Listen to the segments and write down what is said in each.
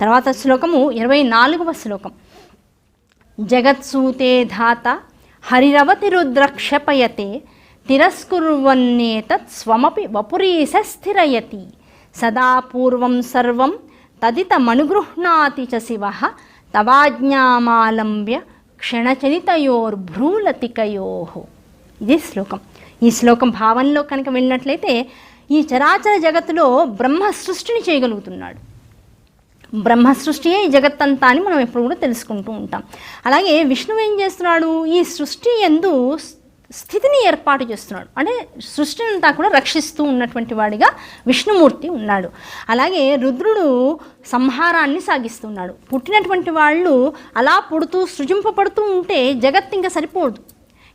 తర్వాత శ్లోకము ఇరవై నాలుగవ శ్లోకం. జగత్సూతే ధాత హరిరవతి రుద్రక్షపయతే తిరస్కుర్వన్నేతత్ స్వమపి వపురీశ స్థిరయతి. సదా పూర్వం సర్వం తదితమనుగృహ్ణాతి చ శివ తవాజ్ఞామాలంబ్య క్షణచరితయోర్భ్రూలతికయో. ఇది శ్లోకం. ఈ శ్లోకం భావంలో కనుక వెళ్ళినట్లయితే ఈ చరాచర జగత్తులో బ్రహ్మ సృష్టిని చేయగలుగుతున్నాడు. బ్రహ్మ సృష్టియే ఈ జగత్తంతా అని మనం ఎప్పుడు కూడా తెలుసుకుంటూ ఉంటాం. అలాగే విష్ణువు ఏం చేస్తున్నాడు? ఈ సృష్టి ఎందు స్థితిని ఏర్పాటు చేస్తున్నాడు. అంటే సృష్టిని అంతా కూడా రక్షిస్తూ ఉన్నటువంటి వాడిగా విష్ణుమూర్తి ఉన్నాడు. అలాగే రుద్రుడు సంహారాన్ని సాగిస్తున్నాడు. పుట్టినటువంటి వాళ్ళు అలా పుడుతూ సృజింపబడుతూ ఉంటే జగత్ ఇంకా సరిపోదు.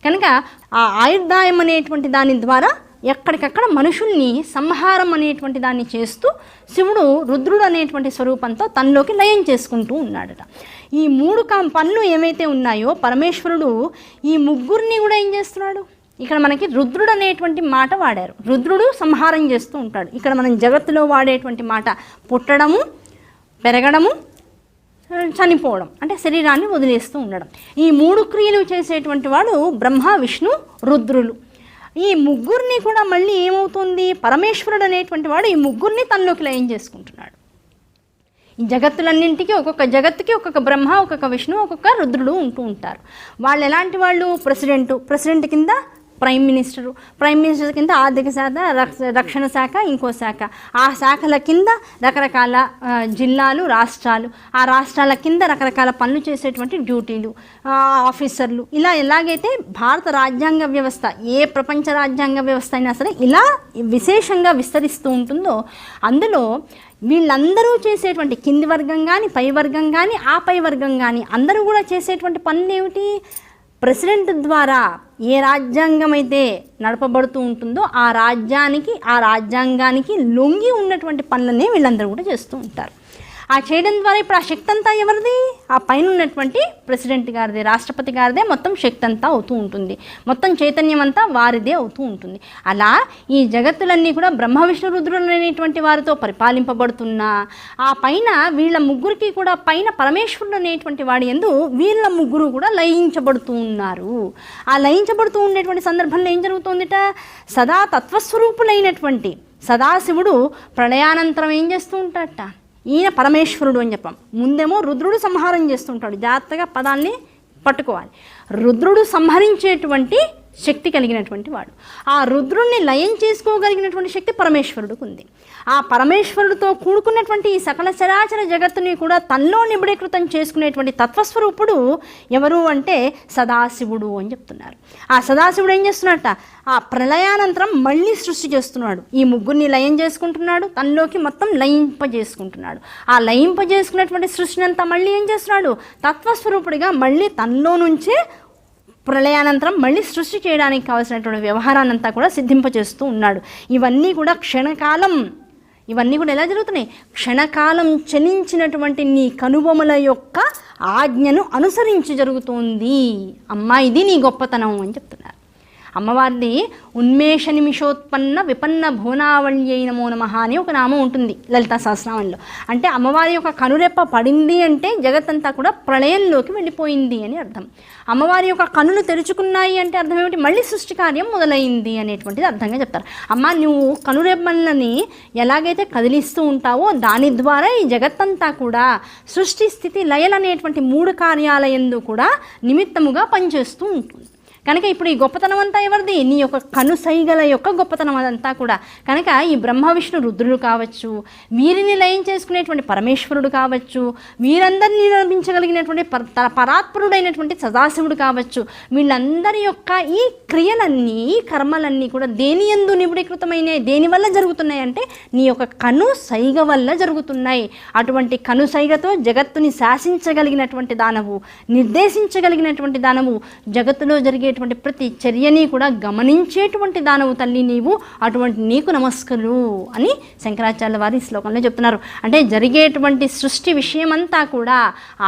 కనుక ఆ ఆయుర్దాయం అనేటువంటి దాని ద్వారా ఎక్కడికక్కడ మనుషుల్ని సంహారం అనేటువంటి దాన్ని చేస్తూ శివుడు రుద్రుడు అనేటువంటి స్వరూపంతో తనలోకి లయం చేసుకుంటూ ఉన్నాడట. ఈ మూడు కం పనులు ఏమైతే ఉన్నాయో పరమేశ్వరుడు ఈ ముగ్గురిని కూడా ఏం చేస్తున్నాడు? ఇక్కడ మనకి రుద్రుడు అనేటువంటి మాట వాడారు. రుద్రుడు సంహారం చేస్తూ ఉంటాడు. ఇక్కడ మనం జగత్తులో వాడేటువంటి మాట పుట్టడము పెరగడము చనిపోవడం అంటే శరీరాన్ని వదిలేస్తూ ఉండడం. ఈ మూడు క్రియలు చేసేటువంటి వాడు బ్రహ్మ విష్ణు రుద్రులు. ఈ ముగ్గురిని కూడా మళ్ళీ ఏమవుతుంది? పరమేశ్వరుడు అనేటువంటి వాడు ఈ ముగ్గురిని తనలోకి లయం చేసుకుంటున్నాడు. ఈ జగత్తులన్నింటికి ఒక్కొక్క జగత్తుకి ఒక్కొక్క బ్రహ్మ ఒక్కొక్క విష్ణు ఒక్కొక్క రుద్రుడు ఉంటూ ఉంటారు. వాళ్ళు ఎలాంటి వాళ్ళు? ప్రెసిడెంట్. ప్రెసిడెంట్ కింద ప్రైమ్ మినిస్టరు. ప్రైమ్ మినిస్టర్ కింద ఆర్థిక శాఖ రక్ష- రక్షణ శాఖ ఇంకో శాఖ. ఆ శాఖల కింద రకరకాల జిల్లాలు రాష్ట్రాలు. ఆ రాష్ట్రాల కింద రకరకాల పనులు చేసేటువంటి డ్యూటీలు ఆఫీసర్లు. ఇలా ఎలాగైతే భారత రాజ్యాంగ వ్యవస్థ ఏ ప్రపంచ రాజ్యాంగ వ్యవస్థ అయినా సరే ఇలా విశేషంగా విస్తరిస్తూ ఉంటుందో అందులో వీళ్ళందరూ చేసేటువంటి కింది వర్గం కానీ పై వర్గం కానీ ఆ పై వర్గం కానీ అందరూ కూడా చేసేటువంటి పనులు ఏమిటి ప్రెసిడెంట్ ద్వారా ఏ రాజ్యాంగం అయితే నడపబడుతూ ఉంటుందో ఆ రాజ్యానికి ఆ రాజ్యాంగానికి లొంగి ఉన్నటువంటి పనులనే వీళ్ళందరూ కూడా చేస్తూ ఉంటారు. ఆ చేయడం ద్వారా ఇప్పుడు ఆ శక్తి అంతా ఎవరిది? ఆ పైన ఉన్నటువంటి ప్రెసిడెంట్ గారిదే రాష్ట్రపతి గారిదే మొత్తం శక్తి అంతా అవుతూ ఉంటుంది. మొత్తం చైతన్యం అంతా వారిదే అవుతూ ఉంటుంది. అలా ఈ జగత్తులన్నీ కూడా బ్రహ్మ విష్ణు రుద్రులు అనేటువంటి వారితో పరిపాలింపబడుతున్నా ఆ పైన వీళ్ళ ముగ్గురికి కూడా పైన పరమేశ్వరుడు అనేటువంటి వాడి ఎందు వీళ్ళ ముగ్గురు కూడా లయించబడుతూ ఉన్నారు. ఆ లయించబడుతూ ఉండేటువంటి సందర్భంలో ఏం జరుగుతుందిట? సదా తత్వస్వరూపులైనటువంటి సదాశివుడు ప్రళయానంతరం ఏం చేస్తూ ఉంటాడట ఈయన పరమేశ్వరుడు అని చెప్పాం. ముందేమో రుద్రుడు సంహారం చేస్తుంటాడు. జాగ్రత్తగా పదాల్ని పట్టుకోవాలి. రుద్రుడు సంహరించేటువంటి శక్తి కలిగినటువంటి వాడు. ఆ రుద్రుణ్ణి లయం చేసుకోగలిగినటువంటి శక్తి పరమేశ్వరుడికి ఉంది. ఆ పరమేశ్వరుడితో కూడుకున్నటువంటి ఈ సకల చరాచర జగత్తుని కూడా తనలో నిబిడీకృతం చేసుకునేటువంటి తత్వస్వరూపుడు ఎవరు అంటే సదాశివుడు అని చెప్తున్నారు. ఆ సదాశివుడు ఏం చేస్తున్నట్ట ఆ ప్రళయానంతరం మళ్ళీ సృష్టి చేస్తున్నాడు. ఈ ముగ్గురిని లయం చేసుకుంటున్నాడు తనలోకి మొత్తం లయింపజేసుకుంటున్నాడు. ఆ లయింపజేసుకున్నటువంటి సృష్టిని అంతా మళ్ళీ ఏం చేస్తున్నాడు? తత్వస్వరూపుడిగా మళ్ళీ తనలో నుంచే ప్రళయానంతరం మళ్ళీ సృష్టి చేయడానికి కావాల్సినటువంటి వ్యవహారాన్నంతా కూడా సిద్ధింపచేస్తూ ఉన్నాడు. ఇవన్నీ కూడా క్షణకాలం ఇవన్నీ కూడా ఎలా జరుగుతున్నాయి? క్షణకాలం చలించినటువంటి నీ కనుబొమల యొక్క ఆజ్ఞను అనుసరించి జరుగుతోంది. అమ్మా ఇది నీ గొప్పతనం అని చెప్తున్నారు అమ్మవారిది ఉన్మేష నిమిషోత్పన్న విపన్న భువనావళ్యై నమో నమ అని ఒక నామం ఉంటుంది లలితా సహస్రామంలో అంటే అమ్మవారి యొక్క కనురెప్ప పడింది అంటే జగత్తంతా కూడా ప్రళయంలోకి వెళ్ళిపోయింది అని అర్థం. అమ్మవారి యొక్క కనులు తెరుచుకున్నాయి అంటే అర్థం ఏమిటి? మళ్ళీ సృష్టి కార్యం మొదలైంది అనేటువంటిది అర్థంగా చెప్తారు. అమ్మ నువ్వు కనురెమ్మలని ఎలాగైతే కదిలిస్తూ ఉంటావో దాని ద్వారా ఈ జగత్తంతా కూడా సృష్టి స్థితి లయలు అనేటువంటి మూడు కార్యాలయందు కూడా నిమిత్తముగా పనిచేస్తూ ఉంటుంది. కనుక ఇప్పుడు ఈ గొప్పతనం అంతా ఎవరిది? నీ యొక్క కనుసైగల యొక్క గొప్పతనం అదంతా కూడా. కనుక ఈ బ్రహ్మ విష్ణు రుద్రుడు కావచ్చు వీరిని లయం చేసుకునేటువంటి పరమేశ్వరుడు కావచ్చు వీరందరినీ నిర్మించగలిగినటువంటి పర పరాత్పరుడైనటువంటి సదాశివుడు కావచ్చు వీళ్ళందరి యొక్క ఈ క్రియలన్నీ ఈ కర్మలన్నీ కూడా దేని ఎందు నిబిడీకృతమైన దేని వల్ల జరుగుతున్నాయి అంటే నీ యొక్క కను సైగ వల్ల జరుగుతున్నాయి. అటువంటి కను సైగతో జగత్తుని శాసించగలిగినటువంటి దానవు నిర్దేశించగలిగినటువంటి దానవు జగత్తులో చేసేటువంటి ప్రతి చర్యని కూడా గమనించేటువంటి దానవు తల్లి నీవు అటువంటి నీకు నమస్కరు అని శంకరాచార్య వారి శ్లోకంలో చెప్తున్నారు. అంటే జరిగేటువంటి సృష్టి విషయమంతా కూడా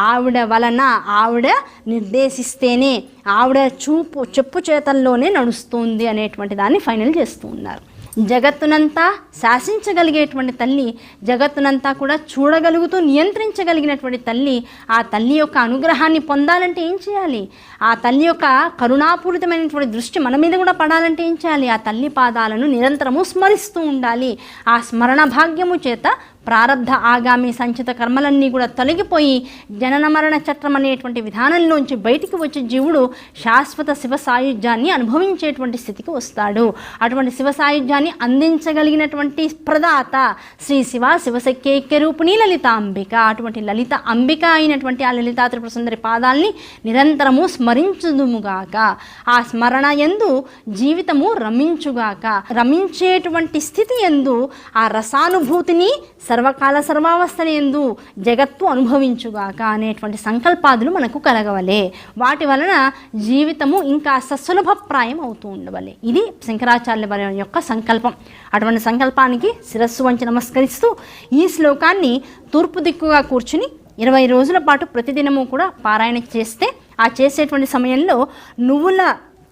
ఆవిడ వలన ఆవిడ నిర్దేశిస్తేనే ఆవిడ చూపు చెప్పు చేతల్లోనే నడుస్తుంది అనేటువంటి దాన్ని ఫైనల్ చేస్తూ ఉన్నారు. జగత్తునంతా శాసించగలిగేటువంటి తల్లి జగత్తునంతా కూడా చూడగలుగుతూ నియంత్రించగలిగినటువంటి తల్లి ఆ తల్లి యొక్క అనుగ్రహాన్ని పొందాలంటే ఏం చేయాలి? ఆ తల్లి యొక్క కరుణాపూరితమైనటువంటి దృష్టి మన మీద కూడా పడాలంటే ఏం చేయాలి? ఆ తల్లి పాదాలను నిరంతరము స్మరిస్తూ ఉండాలి. ఆ స్మరణ భాగ్యము చేత ప్రారంధ ఆగామి సంచిత కర్మలన్నీ కూడా తొలగిపోయి జనన మరణ చట్రం అనేటువంటి విధానంలోంచి బయటికి వచ్చి జీవుడు శాశ్వత శివ సాయుధ్యాన్ని అనుభవించేటువంటి స్థితికి వస్తాడు. అటువంటి శివ సాయుధ్యాన్ని అందించగలిగినటువంటి ప్రదాత శ్రీ శివ శివశక్యైక్య రూపిణి లలిత అంబిక అటువంటి లలిత అంబిక అయినటువంటి ఆ లలితా త్రిపుర సుందరి పాదాల్ని నిరంతరము స్మరించుదుముగాక. ఆ స్మరణ ఎందు జీవితము రమించుగాక. రమించేటువంటి స్థితి ఎందు ఆ రసానుభూతిని సర్వకాల సర్వావస్థల ఎందు జగత్తు అనుభవించుగాక అనేటువంటి సంకల్పాదులు మనకు కలగవలే. వాటి వలన జీవితము ఇంకా ససులభప్రాయం అవుతూ ఉండవలే. ఇది శంకరాచార్య వారి యొక్క సంకల్పం. అటువంటి సంకల్పానికి శిరస్సు వంచి నమస్కరిస్తూ ఈ శ్లోకాన్ని తూర్పు దిక్కుగా కూర్చుని ఇరవై రోజుల పాటు ప్రతిదినము కూడా పారాయణ చేస్తే ఆ చేసేటువంటి సమయంలో నువ్వుల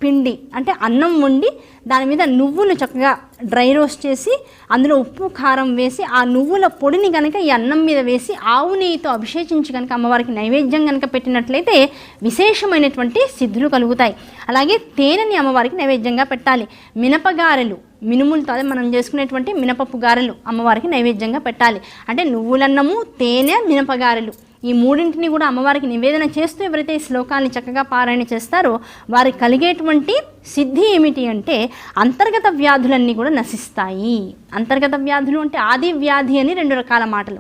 పిండి అంటే అన్నం వండి దాని మీద నువ్వులు చక్కగా డ్రై రోస్ట్ చేసి అందులో ఉప్పు కారం వేసి ఆ నువ్వుల పొడిని కనుక ఈ అన్నం మీద వేసి ఆవు నెయ్యితో అభిషేకించి కనుక అమ్మవారికి నైవేద్యం కనుక పెట్టినట్లయితే విశేషమైనటువంటి సిద్ధులు కలుగుతాయి. అలాగే తేనెని అమ్మవారికి నైవేద్యంగా పెట్టాలి. మినపగారెలు మినుములతో అదే మనం చేసుకునేటువంటి మినపప్పు గారెలు అమ్మవారికి నైవేద్యంగా పెట్టాలి. అంటే నువ్వులన్నము తేనె మినపగారెలు ఈ మూడింటిని కూడా అమ్మవారికి నివేదన చేస్తూ ఎవరైతే ఈ శ్లోకాన్ని చక్కగా పారాయణ చేస్తారో వారికి కలిగేటువంటి సిద్ధి ఏమిటి అంటే అంతర్గత వ్యాధులన్నీ కూడా నశిస్తాయి. అంతర్గత వ్యాధులు అంటే ఆది వ్యాధి అని రెండు రకాల మాటలు.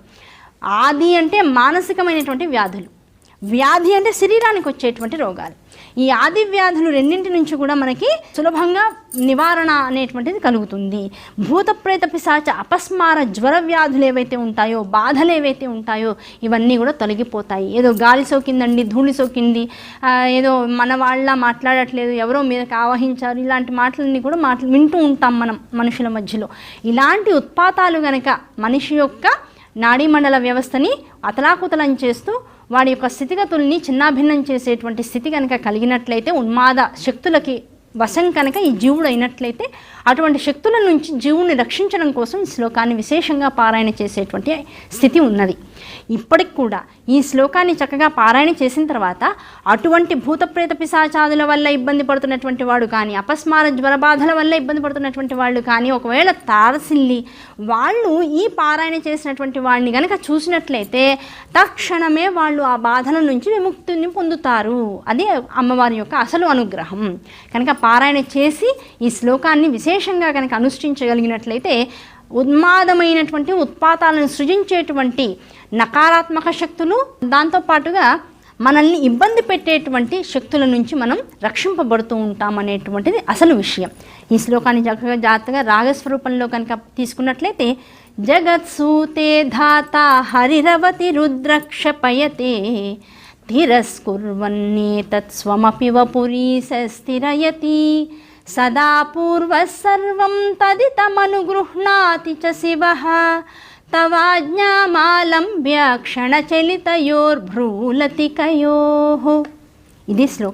ఆది అంటే మానసికమైనటువంటి వ్యాధులు. వ్యాధి అంటే శరీరానికి వచ్చేటువంటి రోగాలు. ఈ ఆది వ్యాధులు రెండింటి నుంచి కూడా మనకి సులభంగా నివారణ అనేటువంటిది కలుగుతుంది. భూతప్రేత పిశాచ అపస్మార జ్వర వ్యాధులు ఏవైతే ఉంటాయో బాధలు ఏవైతే ఉంటాయో ఇవన్నీ కూడా తొలగిపోతాయి. ఏదో గాలి సోకిందండి ధూళి సోకింది ఏదో మన వాళ్ళ మాట్లాడట్లేదు ఎవరో మీదకి ఆవహించారు ఇలాంటి మాటలన్నీ కూడా మాటలు వింటూ ఉంటాం మనం మనుషుల మధ్యలో. ఇలాంటి ఉత్పాతాలు గనక మనిషి యొక్క నాడీమండల వ్యవస్థని అతలాకుతలం చేస్తూ వాడి యొక్క స్థితిగతుల్ని చిన్నాభిన్నం చేసేటువంటి స్థితి కనుక కలిగినట్లయితే ఉన్మాద శక్తులకి వశం కనుక ఈ జీవుడు అయినట్లయితే అటువంటి శక్తుల నుంచి జీవుని రక్షించడం కోసం ఈ శ్లోకాన్ని విశేషంగా పారాయణ చేసేటువంటి స్థితి ఉన్నది. ఇప్పటికి కూడా ఈ శ్లోకాన్ని చక్కగా పారాయణ చేసిన తర్వాత అటువంటి భూతప్రేత పిశాచాదుల వల్ల ఇబ్బంది పడుతున్నటువంటి వాడు కానీ అపస్మార జ్వరబాధల వల్ల ఇబ్బంది పడుతున్నటువంటి వాళ్ళు కానీ ఒకవేళ తారసిల్లి వాళ్ళు ఈ పారాయణ చేసినటువంటి వాడిని కనుక చూసినట్లయితే తక్షణమే వాళ్ళు ఆ బాధల నుంచి విముక్తిని పొందుతారు. అది అమ్మవారి యొక్క అసలు అనుగ్రహం. కనుక పారాయణ చేసి ఈ శ్లోకాన్ని విశేషంగా కనుక అనుష్ఠించగలిగినట్లయితే ఉన్మాదమైనటువంటి ఉత్పాతాలను సృజించేటువంటి నకారాత్మక శక్తులు దాంతోపాటుగా మనల్ని ఇబ్బంది పెట్టేటువంటి శక్తుల నుంచి మనం రక్షింపబడుతూ ఉంటాం అనేటువంటిది అసలు విషయం. ఈ శ్లోకాన్ని చక్కగా జాగ్రత్తగా రాగస్వరూపంలో కనుక తీసుకున్నట్లయితే జగత్సూతే ధాత హరిరవతి రుద్రక్షపయతే తిరస్కుర్వన్నేతత్స్వమపి వపురీశ స్థిరయతి సదా పూర్వసర్వం తదితమనుగృహ్ణాతి చ శివः తవాజ్ఞామాలంబ్య క్షణచలితయోర్భ్రూలతికయోः. ఇది శ్లోకం.